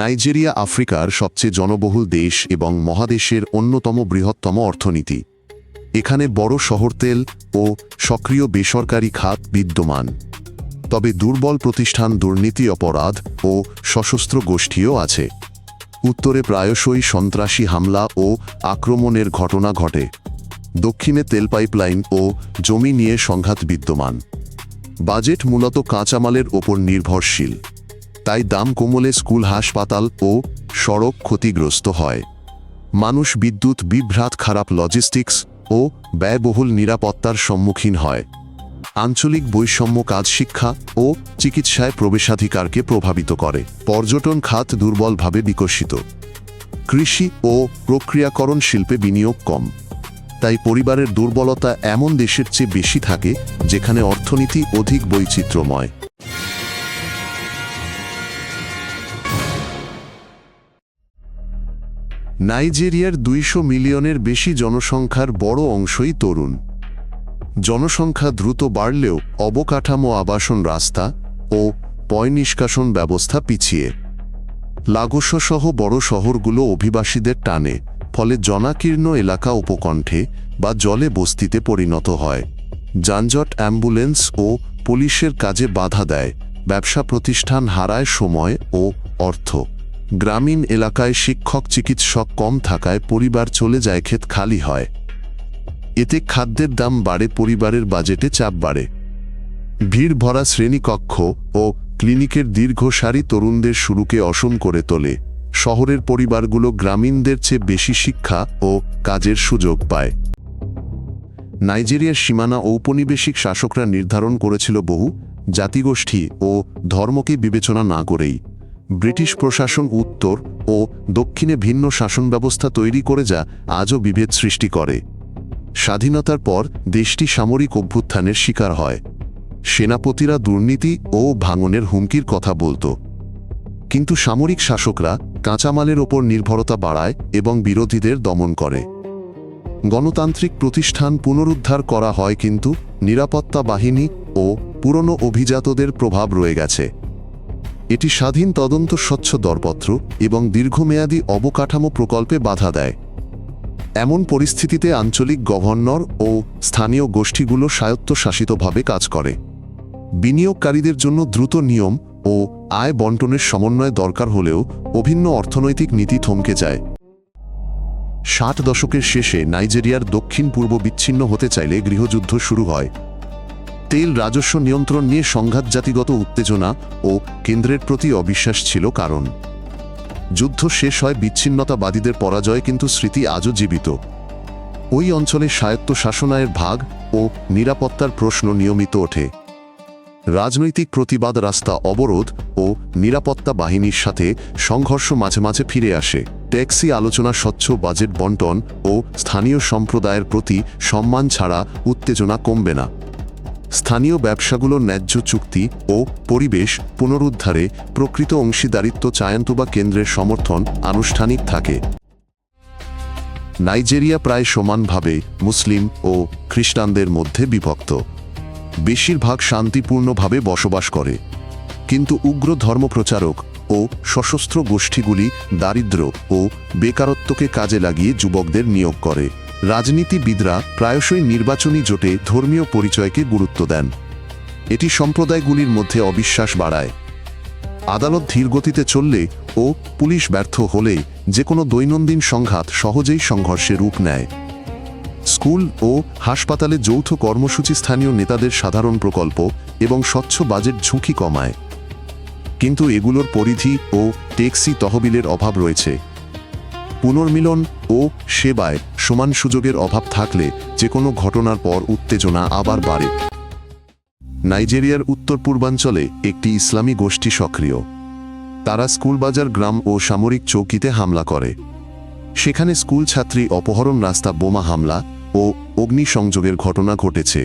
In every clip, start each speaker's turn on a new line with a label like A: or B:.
A: Nigeria আফ্রিকার সবচেয়ে জনবহুল দেশ এবং মহাদেশের অন্যতম বৃহত্তম অর্থনীতি। এখানে বড় শহর তেল ও সক্রিয় বেসরকারি খাত বিদ্যমান। তবে দুর্বল প্রতিষ্ঠান দুর্নীতি অপরাধ ও সশস্ত্র গোষ্ঠীও আছে। উত্তরে প্রায়শই সন্ত্রাসী হামলা ও আক্রমণের ঘটনা ঘটে। দক্ষিণে তেল পাইপলাইন ও জমি নিয়ে সংঘাত বিদ্যমান। বাজেট মূলত কাঁচামালের ওপর নির্ভরশীল। তাই দাম কমলে স্কুল, হাসপাতাল ও সড়ক ক্ষতিগ্রস্ত হয়। মানুষ বিদ্যুৎ, বিভ্রাট, খারাপ লজিস্টিক্স ও ব্যয়বহুল নিরাপত্তার সম্মুখীন হয়। আঞ্চলিক বৈষম্য কাজ শিক্ষা ও চিকিৎসায় প্রবেশাধিকারকে প্রভাবিত করে। পর্যটন খাত দুর্বলভাবে বিকশিত। কৃষি ও প্রক্রিয়াকরণ শিল্পে বিনিয়োগ কম। তাই পরিবারের দুর্বলতা এমন দেশের চেয়ে বেশি থাকে, যেখানে অর্থনীতি অধিক বৈচিত্র্যময়। নাইজেরিয়ার দুইশো মিলিয়নের বেশি জনসংখ্যার বড় অংশই তরুণ। জনসংখ্যা দ্রুত বাড়লেও অবকাঠামো আবাসন রাস্তা ও পয় নিষ্কাশন ব্যবস্থা পিছিয়ে। লাগোসসহ বড় শহরগুলো অভিবাসীদের টানে, ফলে জনাকীর্ণ এলাকা উপকণ্ঠে বা জলে বস্তিতে পরিণত হয়। যানজট, অ্যাম্বুলেন্স ও পুলিশের কাজে বাধা দেয়, ব্যবসা প্রতিষ্ঠান হারায় সময় ও অর্থ। গ্রামীণ এলাকায় শিক্ষক চিকিৎসক কম থাকায় পরিবার চলে যায়, ক্ষেত খালি হয়। এতে খাদ্যের দাম বাড়ে, পরিবারের বাজেটে চাপ বাড়ে। ভিড় ভরা শ্রেণীকক্ষ ও ক্লিনিকের দীর্ঘ সারি তরুণদের শুরুকে অসম করে তোলে। শহরের পরিবারগুলো গ্রামীণদের চেয়ে বেশি শিক্ষা ও কাজের সুযোগ পায়। নাইজেরিয়ার সীমানা ঔপনিবেশিক শাসকরা নির্ধারণ করেছিল বহু জাতিগোষ্ঠী ও ধর্মকে বিবেচনা না করেই। ব্রিটিশ প্রশাসন উত্তর ও দক্ষিণে ভিন্ন শাসন ব্যবস্থা তৈরি করে যা আজও বিভেদ সৃষ্টি করে। স্বাধীনতার পর দেশটি সামরিক অভ্যুত্থানের শিকার হয়। সেনাপতিরা দুর্নীতি ও ভাঙনের হুমকির কথা বলত। কিন্তু সামরিক শাসকরা কাঁচামালের ওপর নির্ভরতা বাড়ায় এবং বিরোধীদের দমন করে। গণতান্ত্রিক প্রতিষ্ঠান পুনরুদ্ধার করা হয় কিন্তু নিরাপত্তা বাহিনী ও পুরনো অভিজাতদের প্রভাব রয়ে গেছে। এটি স্বাধীন তদন্ত স্বচ্ছ দরপত্র এবং দীর্ঘমেয়াদী অবকাঠামো প্রকল্পে বাধা দেয়। এমন পরিস্থিতিতে আঞ্চলিক গভর্নর ও স্থানীয় গোষ্ঠীগুলো স্বায়ত্তশাসিতভাবে কাজ করে। বিনিয়োগকারীদের জন্য দ্রুত নিয়ম ও আয় বন্টনের সমন্বয় দরকার হলেও অভিন্ন অর্থনৈতিক নীতি থমকে যায়। ষাট দশকের শেষে নাইজেরিয়ার দক্ষিণ পূর্ব বিচ্ছিন্ন হতে চাইলে গৃহযুদ্ধ শুরু হয়। তেল রাজস্ব নিয়ন্ত্রণ নিয়ে সংঘাত জাতিগত উত্তেজনা ও কেন্দ্রের প্রতি অবিশ্বাস ছিল কারণ। যুদ্ধ শেষ হয় বিচ্ছিন্নতাবাদীদের পরাজয় কিন্তু স্মৃতি আজও জীবিত। ওই অঞ্চলে স্বায়ত্ত শাসনায়ের ভাগ ও নিরাপত্তার প্রশ্ন নিয়মিত ওঠে। রাজনৈতিক প্রতিবাদ রাস্তা অবরোধ ও নিরাপত্তা বাহিনীর সাথে সংঘর্ষ মাঝে মাঝে ফিরে আসে। ট্যাক্সি আলোচনা স্বচ্ছ বাজেট বন্টন ও স্থানীয় সম্প্রদায়ের প্রতি সম্মান ছাড়া উত্তেজনা কমবে না। স্থানীয় ব্যবসাগুলো ন্যায্য চুক্তি ও পরিবেশ পুনরুদ্ধারে প্রকৃত অংশীদারিত্ব চায়ন্ত বা কেন্দ্রের সমর্থন আনুষ্ঠানিক থাকে। নাইজেরিয়া প্রায় সমানভাবে মুসলিম ও খ্রিস্টানদের মধ্যে বিভক্ত। বেশিরভাগ শান্তিপূর্ণভাবে বসবাস করে। কিন্তু উগ্র ধর্মপ্রচারক ও সশস্ত্র গোষ্ঠীগুলি দারিদ্র ও বেকারত্বকে কাজে লাগিয়ে যুবকদের নিয়োগ করে। রাজনীতিবিদরা প্রায়শই নির্বাচনী জোটে ধর্মীয় পরিচয়কে গুরুত্ব দেন। এটি সম্প্রদায়গুলির মধ্যে অবিশ্বাস বাড়ায়। আদালত ধীরগতিতে চললে ও পুলিশ ব্যর্থ হলে যে কোনো দৈনন্দিন সংঘাত সহজেই সংঘর্ষে রূপ নেয়। স্কুল ও হাসপাতালে যৌথ কর্মসূচি স্থানীয় নেতাদের সাধারণ প্রকল্প এবং স্বচ্ছ বাজেট ঝুঁকি কমায়। কিন্তু এগুলোর পরিধি ও ট্যাক্সি তহবিলের অভাব রয়েছে। পুনর্মিলন ও সেবায় সমান সুযোগের অভাব থাকলে যে কোনো ঘটনার পর উত্তেজনা আবার বাড়ে। নাইজেরিয়ার উত্তর পূর্বাঞ্চলে একটি ইসলামী গোষ্ঠী সক্রিয়। তারা স্কুলবাজার গ্রাম ও সামরিক চৌকিতে হামলা করে। সেখানে স্কুল ছাত্রী অপহরণ রাস্তা, বোমা হামলা ও অগ্নিসংযোগের ঘটনা ঘটেছে।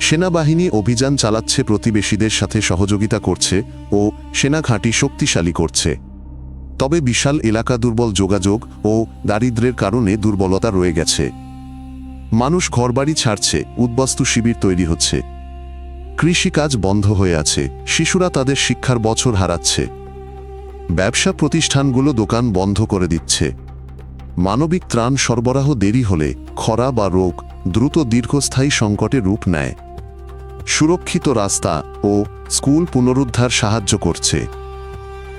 A: সেনাবাহিনী অভিযান চালাচ্ছে, প্রতিবেশীদের সাথে সহযোগিতা করছে ও সেনা ঘাঁটি শক্তিশালী করছে। তবে বিশাল এলাকা দুর্বল যোগাযোগ ও দারিদ্র্যের কারণে দুর্বলতা রয়ে গেছে। মানুষ ঘরবাড়ি ছাড়ছে, উদ্বাস্তু শিবির তৈরি হচ্ছে। কৃষিকাজ বন্ধ হয়ে আছে, শিশুরা তাদের শিক্ষার বছর হারাচ্ছে। ব্যবসা প্রতিষ্ঠানগুলো দোকান বন্ধ করে দিচ্ছে। মানবিক ত্রাণ সরবরাহ দেরি হলে খরা বা রোগ দ্রুত দীর্ঘস্থায়ী সংকটে রূপ নেয়। সুরক্ষিত রাস্তা ও স্কুল পুনরুদ্ধার সাহায্য করছে।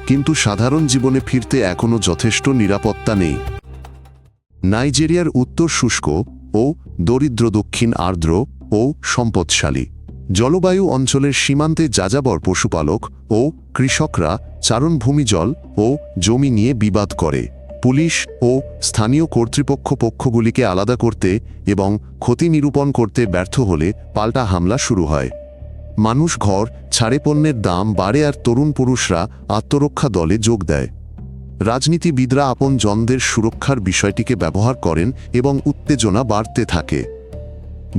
A: কিন্তু সাধারণ জীবনে ফিরতে এখনও যথেষ্ট নিরাপত্তা নেই। নাইজেরিয়ার উত্তর শুষ্ক ও দরিদ্র দক্ষিণ আর্দ্র ও সম্পদশালী। জলবায়ু অঞ্চলের সীমান্তে যাযাবর পশুপালক ও কৃষকরা চারণভূমি জল ও জমি নিয়ে বিবাদ করে। পুলিশ ও স্থানীয় কর্তৃপক্ষ পক্ষগুলিকে আলাদা করতে এবং ক্ষতি নিরূপণ করতে ব্যর্থ হলে পাল্টা হামলা শুরু হয়। মানুষ ঘর, ছাড়ে পণ্যের দাম বাড়ে আর তরুণ পুরুষরা আত্মরক্ষা দলে যোগ দেয়। রাজনীতিবিদরা আপন জনদের সুরক্ষার বিষয়টিকে ব্যবহার করেন এবং উত্তেজনা বাড়তে থাকে।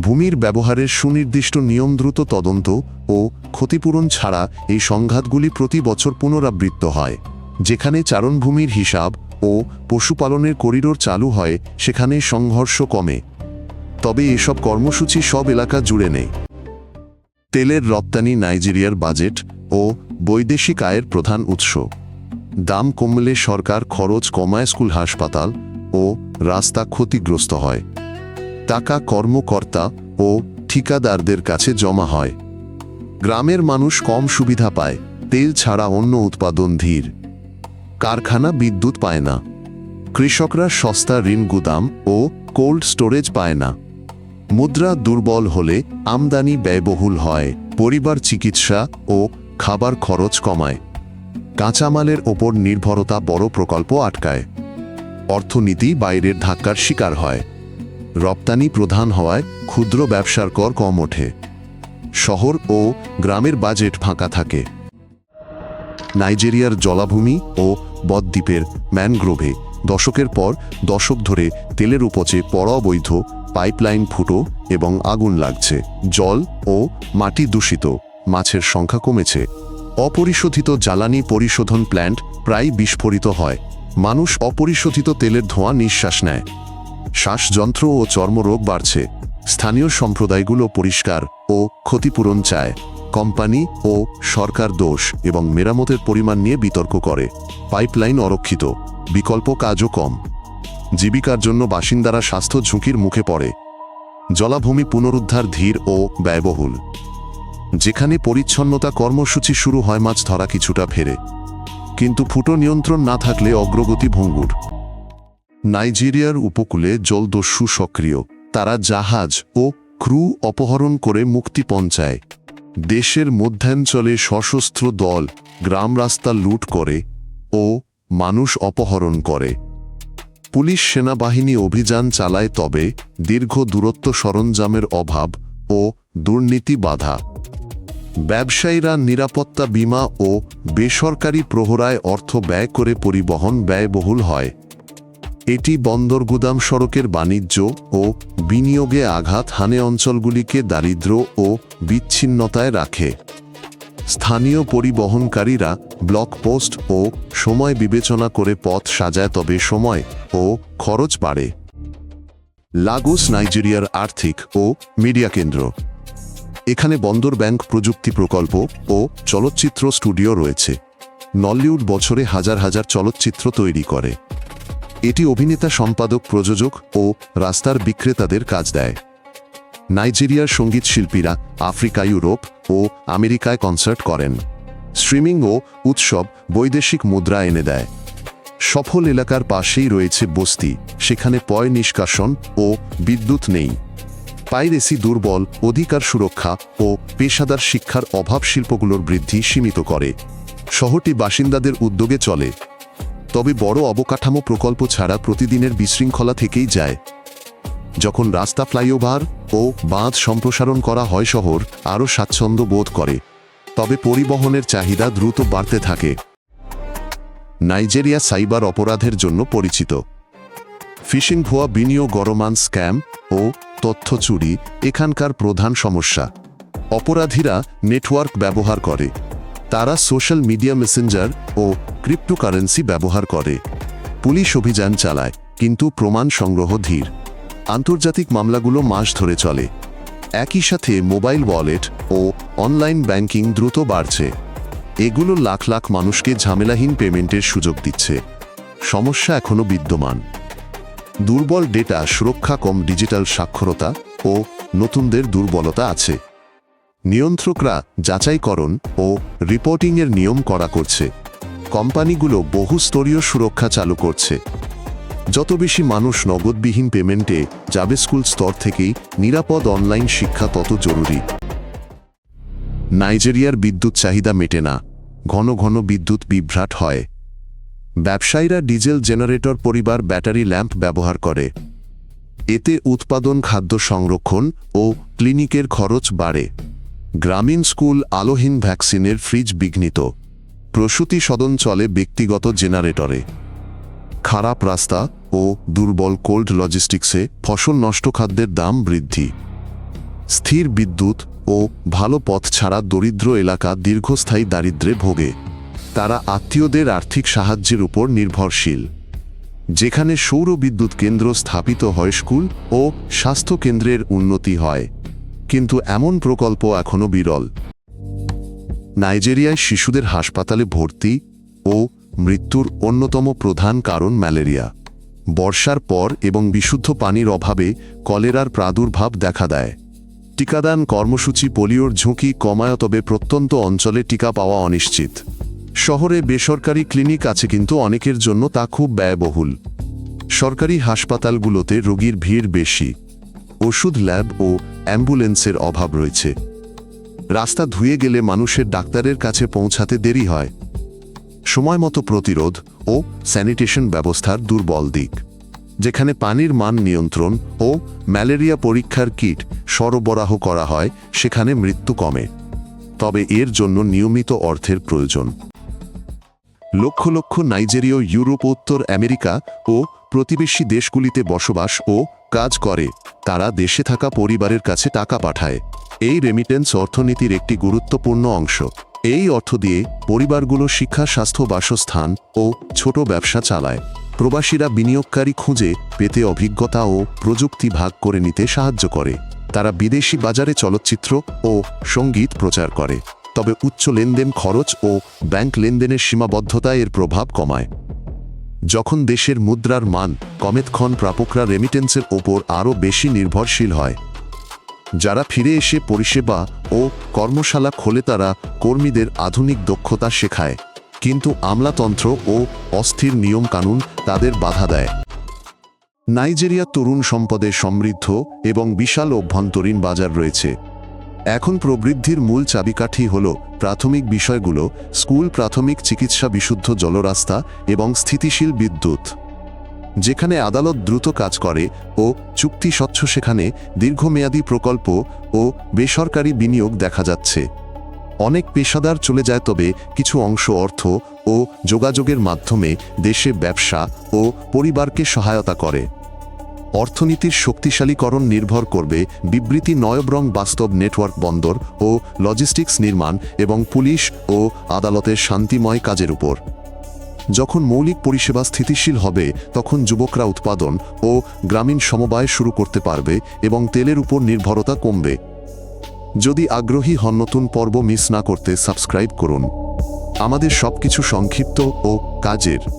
A: ভূমির ব্যবহারের সুনির্দিষ্ট নিয়ম দ্রুত তদন্ত ও ক্ষতিপূরণ ছাড়া এই সংঘাতগুলি প্রতি বছর পুনরাবৃত্ত হয়। যেখানে চারণভূমির হিসাব ও পশুপালনের করিডোর চালু হয়, সেখানে সংঘর্ষ কমে। তবে এসব কর্মসূচি সব এলাকা জুড়ে নেই। তেলের রপ্তানি নাইজেরিয়ার বাজেট ও বৈদেশিক আয়ের প্রধান উৎস। দাম কমলে সরকার খরচ কমায় স্কুল, হাসপাতাল ও রাস্তা ক্ষতিগ্রস্ত হয়। টাকা কর্মকর্তা ও ঠিকাদারদের কাছে জমা হয়। গ্রামের মানুষ কম সুবিধা পায়, তেল ছাড়া অন্য উৎপাদন ধীর। কারখানা বিদ্যুৎ পায় না। কৃষকরা সস্তা ঋণ, গুদাম ও কোল্ড স্টোরেজ পায় না। মুদ্রা দুর্বল হলে আমদানি ব্যয়বহুল হয়, পরিবার চিকিৎসা ও খাবার খরচ কমায়। কাঁচামালের ওপর নির্ভরতা বড় প্রকল্প আটকায়। অর্থনীতি বাইরের ধাক্কার শিকার হয়। রপ্তানি প্রধান হওয়ায় ক্ষুদ্র ব্যবসার কর কম ওঠে। শহর ও গ্রামের বাজেট ফাঁকা থাকে। নাইজেরিয়ার জলাভূমি ও বদ্বীপের ম্যানগ্রোভে দশকের পর দশক ধরে তেলের উপচে পড়া অবৈধ পাইপলাইন ফুটো এবং আগুন লাগছে। জল ও মাটি দূষিত। মাছের সংখ্যা কমেছে। অপরিশোধিত জ্বালানি পরিশোধন প্ল্যান্ট প্রায় বিস্ফোরিত হয়। মানুষ অপরিশোধিত তেলের ধোঁয়া নিঃশ্বাস নেয়। শ্বাসযন্ত্র ও চর্মরোগ বাড়ছে। স্থানীয় সম্প্রদায়গুলো পরিষ্কার ও ক্ষতিপূরণ চায়। কোম্পানি ও সরকার দোষ এবং মেরামতের পরিমাণ নিয়ে বিতর্ক করে। পাইপলাইন অরক্ষিত। বিকল্প কাজও কম। জীবিকার জন্য বাসিন্দারা স্বাস্থ্য ঝুঁকির মুখে পড়ে। জলাভূমি পুনরুদ্ধার ধীর ও ব্যয়বহুল। যেখানে পরিচ্ছন্নতা কর্মসূচি শুরু হয় মাছ ধরা কিছুটা ফেরে। কিন্তু ফুটো নিয়ন্ত্রণ না থাকলে অগ্রগতি ভঙ্গুর। নাইজেরিয়ার উপকূলে জলদস্যু সক্রিয়। তারা জাহাজ ও ক্রু অপহরণ করে মুক্তি পঞ্চায়। দেশের মধ্যাঞ্চলে সশস্ত্র দল, গ্রাম রাস্তা লুট করে ও মানুষ অপহরণ করে। পুলিশ সেনাবাহিনী অভিযান চালায় তবে দীর্ঘ দূরত্ব সরঞ্জামের অভাব ও দুর্নীতি বাধা। ব্যবসায়ীরা নিরাপত্তা বীমা ও বেসরকারি প্রহরায় অর্থ ব্যয় করে পরিবহন ব্যয়বহুল হয়। এটি বন্দর গুদাম সড়কের বাণিজ্য ও বিনিয়োগে আঘাত হানে অঞ্চলগুলিকে দারিদ্র ও বিচ্ছিন্নতায় রাখে। স্থানীয় পরিবহনকারীরা ব্লক পোস্ট ও সময় বিবেচনা করে পথ সাজায়, তবে সময় ও খরচ বাড়ে। লাগোস নাইজেরিয়ার আর্থিক ও মিডিয়া কেন্দ্র। এখানে বন্দর ব্যাংক প্রযুক্তি প্রকল্প ও চলচ্চিত্র স্টুডিও রয়েছে। নলিউড বছরে হাজার হাজার চলচ্চিত্র তৈরি করে। এটি অভিনেতা, সম্পাদক, প্রযোজক ও রাস্তার বিক্রেতাদের কাজ দেয়। নাইজেরিয়ার সংগীত শিল্পীরা আফ্রিকা, ইউরোপ ও আমেরিকায় কনসার্ট করেন। স্ট্রিমিং ও উৎসব বৈদেশিক মুদ্রা এনে দেয়। সফল এলাকার পাশেই রয়েছে বস্তি, সেখানে পয় নিষ্কাশন ও বিদ্যুৎ নেই। পাইরেসি দুর্বল, অধিকার সুরক্ষা ও পেশাদার শিক্ষার অভাব শিল্পগুলোর বৃদ্ধি সীমিত করে। শহরটি বাসিন্দাদের উদ্যোগে চলে। তবে বড় অবকাঠামো প্রকল্প ছাড়া প্রতিদিনের বিশৃঙ্খলা থেকেই যায়। যখন রাস্তা ফ্লাইওভার ও বাঁধ সম্প্রসারণ করা হয় শহর, আরও স্বাচ্ছন্দ্য বোধ করে। তবে পরিবহনের চাহিদা দ্রুত বাড়তে থাকে। নাইজেরিয়া সাইবার অপরাধের জন্য পরিচিত। ফিশিং ভুয়া বিনিয়োগ গরমান স্ক্যাম ও তথ্য চুরি এখানকার প্রধান সমস্যা। অপরাধীরা নেটওয়ার্ক ব্যবহার করে। তারা সোশ্যাল মিডিয়া মেসেঞ্জার ও ক্রিপ্টোকারেন্সি ব্যবহার করে। পুলিশ অভিযান চালায়, কিন্তু প্রমাণ সংগ্রহ ধীর। আন্তর্জাতিক মামলাগুলো মাস ধরে চলে। একই সাথে মোবাইল ওয়ালেট ও অনলাইন ব্যাংকিং দ্রুত বাড়ছে। এগুলো লাখ লাখ মানুষকে ঝামেলাহীন পেমেন্টের সুযোগ দিচ্ছে। সমস্যা এখনও বিদ্যমান। দুর্বল ডেটা সুরক্ষা, কম ডিজিটাল সাক্ষরতা ও নতুনদের দুর্বলতা আছে। নিয়ন্ত্রকরা যাচাইকরণ ও রিপোর্টিংয়ের নিয়ম করা করছে। কোম্পানিগুলো বহুস্তরীয় সুরক্ষা চালু করছে। যত বেশি মানুষ নগদবিহীন পেমেন্টে যাবে স্কুল স্তর থেকেই, নিরাপদ অনলাইন শিক্ষা তত জরুরি। নাইজেরিয়ার বিদ্যুৎ চাহিদা মেটে না। ঘন ঘন বিদ্যুৎ বিভ্রাট হয়। ব্যবসায়ীরা ডিজেল জেনারেটর পরিবার ব্যাটারি ল্যাম্প ব্যবহার করে। এতে উৎপাদন, খাদ্য সংরক্ষণ ও ক্লিনিকের খরচ বাড়ে। গ্রামীণ স্কুল আলোহীন ভ্যাকসিনের ফ্রিজ বিঘ্নিত। প্রসূতি সদন চলে ব্যক্তিগত জেনারেটরে। খারাপ রাস্তা ও দুর্বল কোল্ড লজিস্টিক্সে ফসল নষ্ট খাদ্যের দাম বৃদ্ধি। স্থির বিদ্যুৎ ও ভালো পথ ছাড়া দরিদ্র এলাকা দীর্ঘস্থায়ী দারিদ্রে ভোগে। তারা আত্মীয়দের আর্থিক সাহায্যের উপর নির্ভরশীল। যেখানে সৌর বিদ্যুৎ কেন্দ্র স্থাপিত হয় স্কুল ও স্বাস্থ্য কেন্দ্রের উন্নতি হয়। কিন্তু এমন প্রকল্প এখনও বিরল। নাইজেরিয়ায় শিশুদের হাসপাতালে ভর্তি ও মৃত্যুর অন্যতম প্রধান কারণ ম্যালেরিয়া। বর্ষার পর এবং বিশুদ্ধ পানির অভাবে কলেরার প্রাদুর্ভাব দেখা দেয়। টিকাদান কর্মসূচি পোলিওর ঝুঁকি কমায়, তবে প্রত্যন্ত অঞ্চলে টিকা পাওয়া অনিশ্চিত। শহরে বেসরকারি ক্লিনিক আছে কিন্তু অনেকের জন্য তা খুব ব্যয়বহুল। সরকারি হাসপাতালগুলোতে রোগীর ভিড় বেশি। ওষুধ ল্যাব ও অ্যাম্বুলেন্সের অভাব রয়েছে। রাস্তা ধুয়ে গেলে মানুষের ডাক্তারের কাছে পৌঁছাতে দেরি হয়। সময়মতো প্রতিরোধ ও স্যানিটেশন ব্যবস্থার দুর্বল দিক, যেখানে পানির মান নিয়ন্ত্রণ ও ম্যালেরিয়া পরীক্ষার কিট সরবরাহ করা হয়, সেখানে মৃত্যু কমে, তবে এর জন্য নিয়মিত অর্থের প্রয়োজন। লক্ষ লক্ষ নাইজেরীয়, ইউরোপ, উত্তর আমেরিকা ও প্রতিবেশী দেশগুলিতে বসবাস ও কাজ করে, তারা দেশে থাকা পরিবারের কাছে টাকা পাঠায়। এই রেমিটেন্স অর্থনীতির একটি গুরুত্বপূর্ণ অংশ। এই অর্থ দিয়ে পরিবারগুলো শিক্ষা, স্বাস্থ্য, বাসস্থান ও ছোট ব্যবসা চালায়। প্রবাসীরা বিনিয়োগকারী খুঁজে পেতে অভিজ্ঞতা ও প্রযুক্তি ভাগ করে নিতে সাহায্য করে। তারা বিদেশি বাজারে চলচ্চিত্র ও সংগীত প্রচার করে। তবে উচ্চ লেনদেন খরচ ও ব্যাংক লেনদেনের সীমাবদ্ধতা এর প্রভাব কমায়। যখন দেশের মুদ্রার মান কমেতক্ষণ প্রাপকরা রেমিটেন্সের ওপর আরও বেশি নির্ভরশীল হয় যারা ফিরে এসে পরিষেবা ও কর্মশালা খোলে তারা কর্মীদের আধুনিক দক্ষতা শেখায়। কিন্তু আমলাতন্ত্র ও অস্থির নিয়মকানুন তাদের বাধা দেয়। নাইজেরিয়া তরুণ সম্পদে সমৃদ্ধ এবং বিশাল অভ্যন্তরীণ বাজার রয়েছে। এখন প্রবৃদ্ধির মূল চাবিকাঠি হল প্রাথমিক বিষয়গুলো, স্কুল প্রাথমিক চিকিৎসা বিশুদ্ধ জলরাস্তা এবং স্থিতিশীল বিদ্যুৎ। যেখানে আদালত দ্রুত কাজ করে ও চুক্তি স্বচ্ছ, সেখানে দীর্ঘমেয়াদী প্রকল্প ও বেসরকারি বিনিয়োগ দেখা যাচ্ছে। অনেক পেশাদার চলে যায়, তবে কিছু অংশ অর্থ ও যোগাযোগের মাধ্যমে দেশে ব্যবসা ও পরিবারকে সহায়তা করে। অর্থনীতির শক্তিশালীকরণ নির্ভর করবে বিবৃতি নয়ব্রং বাস্তব নেটওয়ার্ক বন্দর ও লজিস্টিক্স নির্মাণ এবং পুলিশ ও আদালতের শান্তিময় কাজের উপর। যখন মৌলিক পরিষেবা স্থিতিশীল হবে, তখন যুবকরা উৎপাদন ও গ্রামীণ সমবায় শুরু করতে পারবে এবং তেলের উপর নির্ভরতা কমবে। যদি আগ্রহী হন নতুন পর্ব মিস না করতে সাবস্ক্রাইব করুন। আমাদের সবকিছু সংক্ষিপ্ত ও কাজের